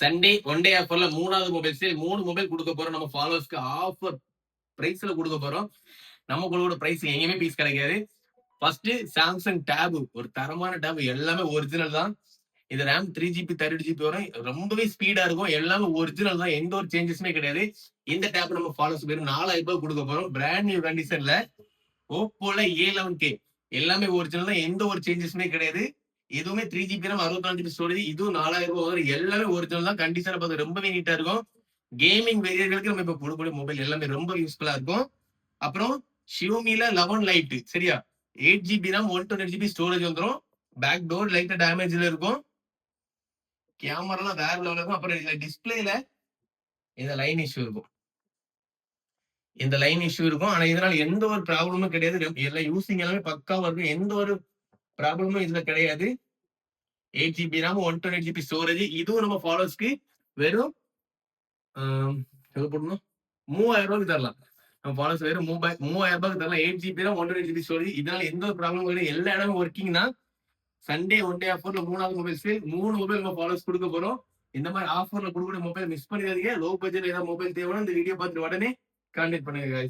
Sunday one day ஆஃபர்ல மூணாவது mobile sale மூணு மொபைல் கொடுக்க போறோம். நம்ம ஃபாலோவர்ஸ்க்கு ஆஃபர் பிரைஸ்ல கொடுக்க போறோம். நம்ம கூட பிரைஸ் எங்கேயுமே பீஸ் கிடைக்காது. ஃபர்ஸ்ட் சாம்சங் டேபு ஒரு தரமான டேபு எல்லாமே ஒரிஜினல் தான். இது RAM three GB thirty GB வரும் ரொம்பவே ஸ்பீடா இருக்கும். எல்லாமே ஒரிஜினல் தான். எந்த ஒரு சேஞ்சஸுமே கிடையாது. இந்த டேப் நம்ம ஃபாலோஸ் பேர் நாலாயிரம் ரூபாய் கொடுக்க போறோம். பிராண்ட் நியூ கண்டிஷன்ல ஓப்போல ஏ லெவன் கே எல்லாமே ஒரிஜினல் தான். எந்த ஒரு சேஞ்சஸுமே கிடையாது. எதுவுமே த்ரீ ஜிபி ரேம் அறுபத்தி நாலு ஜிபி ஸ்டோரேஜ் இதுவும் நாலாயிரம் ரூபாய் வரும். எல்லாமே ஒரிஜினல் தான். கண்டிஷன் பார்த்து ரொம்பவே நீட்டா இருக்கும். கேமிங் வெரியர்களுக்கு நம்ம இப்ப கொடுக்கக்கூடிய மொபைல் எல்லாமே ரொம்ப யூஸ்ஃபுல்லா இருக்கும். அப்புறம் ஷியோமில லெவன் லைட் சரியா? Eight GB RAM one twenty GB storage வந்துடும் பேக் டோர் லைட்டா டேமேஜ்ல இருக்கும். கேமராலாம் வேற லெவலில் இருக்கும். அப்புறம் இதுல டிஸ்பிளேல இந்த லைன் இஷ்யூ இருக்கும். இந்த லைன் இஷ்யூ இருக்கும். ஆனா இதனால எந்த ஒரு ப்ராப்ளமும் கிடையாது. எல்லாம் யூசிங் எல்லாமே பக்காவா இருக்கும். எந்த ஒரு ப்ராப்ளமும் இதுல கிடையாது. Eight GB RAM one twenty GB storage இதுவும் நம்ம ஃபாலோஸ்க்கு வெறும் ஆம், போடணும்? மூவாயிரம் ரூபாய்க்கு தரலாம். நம்ம ஃபாலோஸ் வெறும் மூவாயிரம் மூவாயிரம் ரூபாய்க்கு தரலாம் eight GB RAM one twenty GB storage இதனால எந்த ஒரு ப்ராப்ளமும் கிடையாது. எல்லா இடமும் ஒர்க்கிங்னா சண்டே ஒன் டே ஆஃபர்ல மூணாவது மொபைல் சேல் மூணு மொபைல் நம்ம ஃபாலோஸ் கொடுக்க போறோம். இந்த மாதிரி ஆஃபர்ல கொடுக்கக்கூடிய மொபைல் மிஸ் பண்ணிடாதீங்க. லோ பட்ஜெட் ஏதாவது மொபைல் தேவைன்னா இந்த வீடியோ பார்த்துட்டு உடனே கான்டாக்ட் பண்ணுங்க